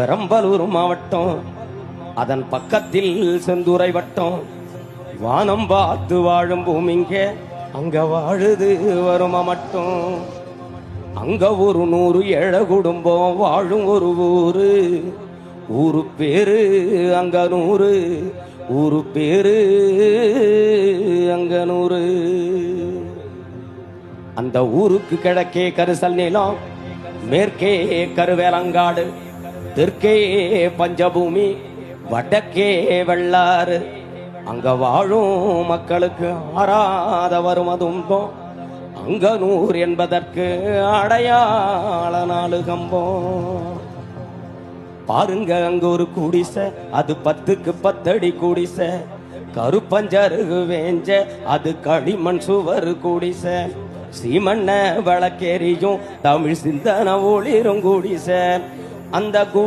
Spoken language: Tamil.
பெரம்பலூர் மாவட்டம். அதன் பக்கத்தில் செந்துரை வட்டம் வானம் பார்த்து வாழும் பூமிங்க அங்க வாழுது வருமா மட்டும். அங்க ஒரு நூறு ஏழ குடும்பம் வாழும் ஒரு ஊரு. ஊரு பேரு அங்க நூறு ஊரு பேரு அங்க நூறு அந்த ஊருக்கு கிழக்கே கரிசல் நிலம் மேற்கே கருவேலங்காடு. தெற்கே பஞ்சபூமி வடக்கே வெள்ளாறு. அங்க வாழும் மக்களுக்கு ஆறாத வரும் துன்பம் அங்கனூர் என்பதற்கு அடையாள நாலு கம்பம் பாருங்க அங்க ஒரு குடிசை அது பத்துக்கு பத்தடி குடிசை. கருப்பஞ்சருகு வேஞ்ச அது களிமண் சுவர் குடிசை. சீமண்ண விளக்கேரியும் தமிழ் சிந்தன ஒளிரும் குடிசை. அந்த